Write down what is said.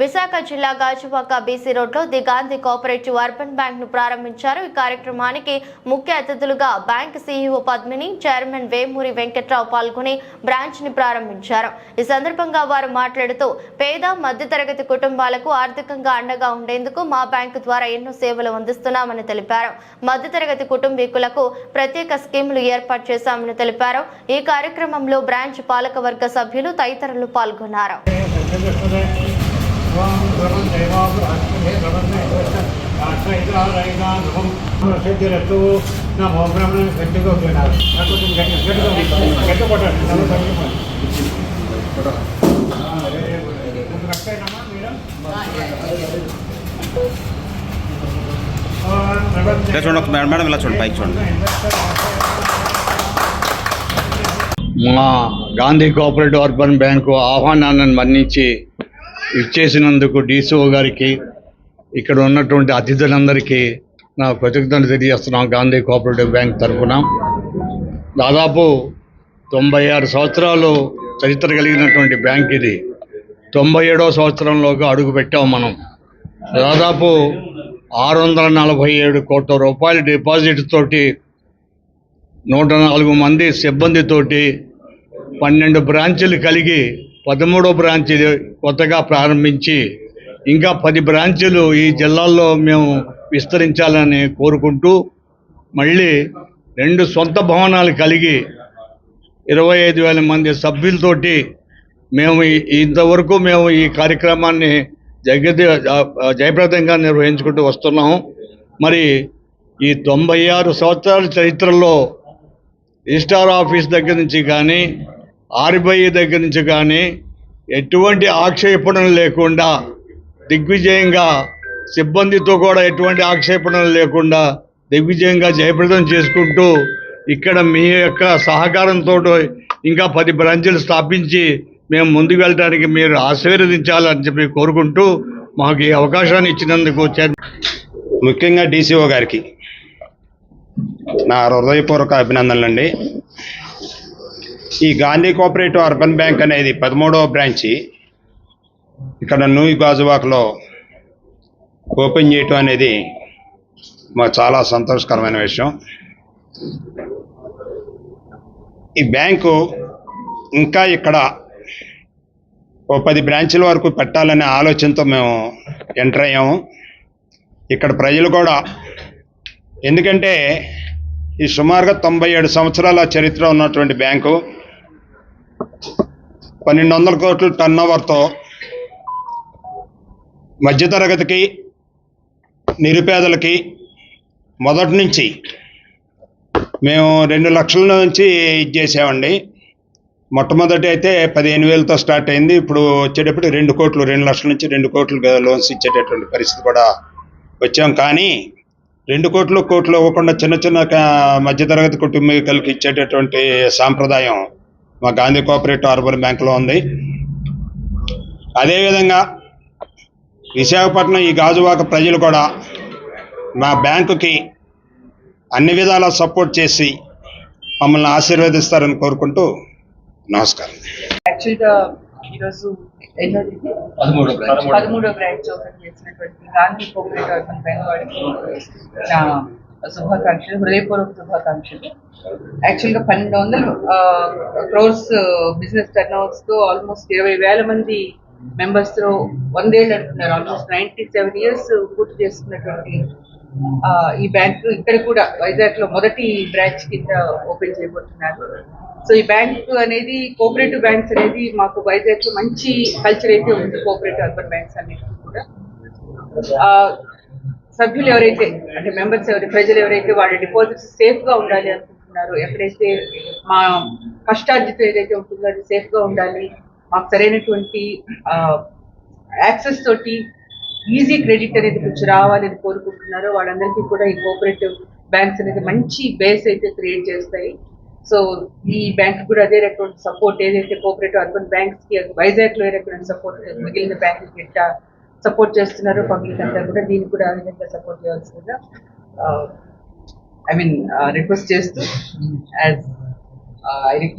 విశాఖ జిల్లా గాజువాక బీసీ రోడ్లో the Gandhi cooperative urban బ్యాంక్ను ప్రారంభించారు. ఈ కార్యక్రమానికి ముఖ్య అతిథులుగా bank CEO Padmini chairman Vemuri Venkatrao పాల్గొని బ్రాంచ్ని ప్రారంభించారు. ఈ సందర్భంగా వారు మాట్లాడుతూ పేద మధ్యతరగతి కుటుంబాలకు ఆర్థికంగా అండగా ఉండేందుకు మా బ్యాంకు ద్వారా ఎన్నో సేవలు అందిస్తున్నామని తెలిపారు. మధ్యతరగతి కుటుంబీకులకు ప్రత్యేక స్కీములు ఏర్పాటు చేశామని తెలిపారు. ఈ కార్యక్రమంలో బ్రాంచ్ పాలకవర్గ సభ్యులు తదితరులు పాల్గొన్నారు. సిద్ధిరస్తు నమో బ్రహ్మణ గట్టిగా తినాలి నాకు కొంచెం గట్టి గట్టిగా గట్టి కొట్టండి నన్ను తగ్గిపోండి. ఆ, ఏ, ఏ, కొంచెం కట్టేనమ్మా మీరు? ఆ, నడవండి. ఇలా చూడండి ఒక మేడం మేడం ఇలా చూడండి పైకి చూడండి మా గాంధీ కోఆపరేటివ్ అర్బన్ బ్యాంకు ఆహ్వానాన్ని మన్నించి ఇచ్చేసినందుకు డీసీఓ గారికి ఇక్కడ ఉన్నటువంటి అతిథులందరికీ నా కృతజ్ఞతలు తెలియజేస్తున్నాం గాంధీ కోఆపరేటివ్ బ్యాంక్ తరఫున. దాదాపు తొంభై ఆరు సంవత్సరాలు చరిత్ర కలిగినటువంటి బ్యాంక్ ఇది. తొంభై ఏడవ సంవత్సరంలోకి అడుగు పెట్టాం మనం. దాదాపు ఆరు వందల నలభై ఏడు కోట్ల రూపాయల డిపాజిట్ తోటి నూట నాలుగు మంది సిబ్బందితోటి పన్నెండు బ్రాంచీలు కలిగి పదమూడో బ్రాంచ్ కొత్తగా ప్రారంభించి ఇంకా పది బ్రాంచీలు ఈ జిల్లాల్లో మేము విస్తరించాలని కోరుకుంటూ మళ్ళీ రెండు సొంత భవనాలు కలిగి ఇరవై ఐదు వేల మంది సభ్యులతోటి మేము ఇంతవరకు మేము ఈ కార్యక్రమాన్ని జగతి జయప్రదంగా నిర్వహించుకుంటూ వస్తున్నాము. మరి ఈ తొంభై ఆరు సంవత్సరాల చరిత్రలో రిజిస్టార్ ఆఫీస్ దగ్గర నుంచి కానీ ఆర్బీఐ దగ్గర నుంచి కానీ ఎటువంటి ఆక్షేపణలు లేకుండా దిగ్విజయంగా సిబ్బందితో కూడా ఎటువంటి ఆక్షేపణలు లేకుండా దిగ్విజయంగా జయప్రదం చేసుకుంటూ ఇక్కడ మీ యొక్క సహకారంతో ఇంకా పది బ్రాంచీలు స్థాపించి మేము ముందుకు వెళ్ళడానికి మీరు ఆశీర్వదించాలని చెప్పి కోరుకుంటూ మాకు ఈ అవకాశాన్ని ఇచ్చినందుకు చైర్ ముఖ్యంగా డీసీఓ గారికి నా హృదయపూర్వక అభినందనలండి. ఈ గాంధీ కోఆపరేటివ్ అర్బన్ బ్యాంక్ అనేది పదమూడవ బ్రాంచి. ఇక్కడ నూయి గాజువాకలో ఓపెన్ చేయటం అనేది మాకు చాలా సంతోషకరమైన విషయం. ఈ బ్యాంకు ఇంకా ఇక్కడ ఓ పది బ్రాంచ్ల వరకు పెట్టాలనే ఆలోచనతో మేము ఎంటర్ అయ్యాము. ఇక్కడ ప్రజలు కూడా ఎందుకంటే ఈ సుమారుగా తొంభై ఏడు సంవత్సరాల చరిత్ర ఉన్నటువంటి బ్యాంకు. పన్నెండు వందల కోట్ల టర్న్ ఓవర్తో మధ్యతరగతికి నిరుపేదలకి మొదటి నుంచి మేము రెండు లక్షల నుంచి ఇది చేసామండి. మొట్టమొదటి అయితే పదిహేను వేలతో స్టార్ట్ అయింది. ఇప్పుడు వచ్చేటప్పుడు రెండు కోట్లు రెండు లక్షల నుంచి రెండు కోట్లు లోన్స్ ఇచ్చేటటువంటి పరిస్థితి కూడా వచ్చాం. కానీ రెండు కోట్లు కోట్లు ఇవ్వకుండా చిన్న చిన్న మధ్యతరగతి కుటుంబీకులకి ఇచ్చేటటువంటి సాంప్రదాయం మా గాంధీ కోఆపరేటివ్ అర్బన్ బ్యాంకులో ఉంది. అదేవిధంగా విశాఖపట్నం ఈ గాజువాక ప్రజలు కూడా మా బ్యాంకుకి అన్ని విధాలా సపోర్ట్ చేసి మమ్మల్ని ఆశీర్వదిస్తారని కోరుకుంటూ నమస్కారం. యాక్చువల్గా ఈరోజు ఎన్నోది? ఇది? పదమూడో బ్రాంచ్ ఓపెన్ చేసినటువంటి గాంధీ కోఆపరేటివ్ అర్బన్ బ్యాంక్ వాడికి శుభాకాంక్షలు హృదయపూర్వక శుభాకాంక్షలు. యాక్చువల్గా పన్నెండు వందలు క్రోర్స్ బిజినెస్ టర్న్తో ఆల్మోస్ట్ ఇరవై వేల మంది మెంబర్స్తో తో వందేళ్ళు అంటున్నారు ఆల్మోస్ట్ నైంటీ సెవెన్ ఇయర్స్ పూర్తి చేసుకున్నటువంటి ఈ బ్యాంక్ ఇక్కడ కూడా వైజాగ్లో మొదటి బ్రాంచ్ కింద ఓపెన్ చేయబోతున్నారు. సో ఈ బ్యాంక్ అనేది కోఆపరేటివ్ బ్యాంక్స్ అనేది మాకు వైజాగ్లో మంచి కల్చర్ అయితే ఉంది కోఆపరేటివ్ అర్బన్ బ్యాంక్స్ అన్నిటికీ కూడా. సభ్యులు ఎవరైతే అంటే మెంబర్స్ ఎవరైతే ప్రజలు ఎవరైతే వాళ్ళ డిపాజిట్స్ సేఫ్గా ఉండాలి అనుకుంటున్నారు ఎక్కడైతే మా కష్టార్జితం ఏదైతే ఉంటుందో అది సేఫ్గా ఉండాలి మాకు సరైనటువంటి యాక్సెస్ తోటి ఈజీ క్రెడిట్ అనేది కొంచెం రావాలని కోరుకుంటున్నారో వాళ్ళందరికీ కూడా ఈ కోఆపరేటివ్ బ్యాంక్స్ అనేది మంచి బేస్ అయితే క్రియేట్ చేస్తాయి. సో ఈ బ్యాంక్ కూడా అదే రకమైన సపోర్ట్ ఏదైతే కోఆపరేటివ్ అర్బన్ బ్యాంక్స్కి కి వైజాగ్లో ఏ రకమైన సపోర్ట్ మిగిలిన బ్యాంకులకి ఎట్లా సపోర్ట్ చేస్తున్నారో పబ్లిక్ అంతా కూడా. దీనికి కూడా ఆ విధంగా సపోర్ట్ చేయాల్సిందిగా ఐ మీన్ రిక్వెస్ట్ చేస్తూ యాజ్ ఐ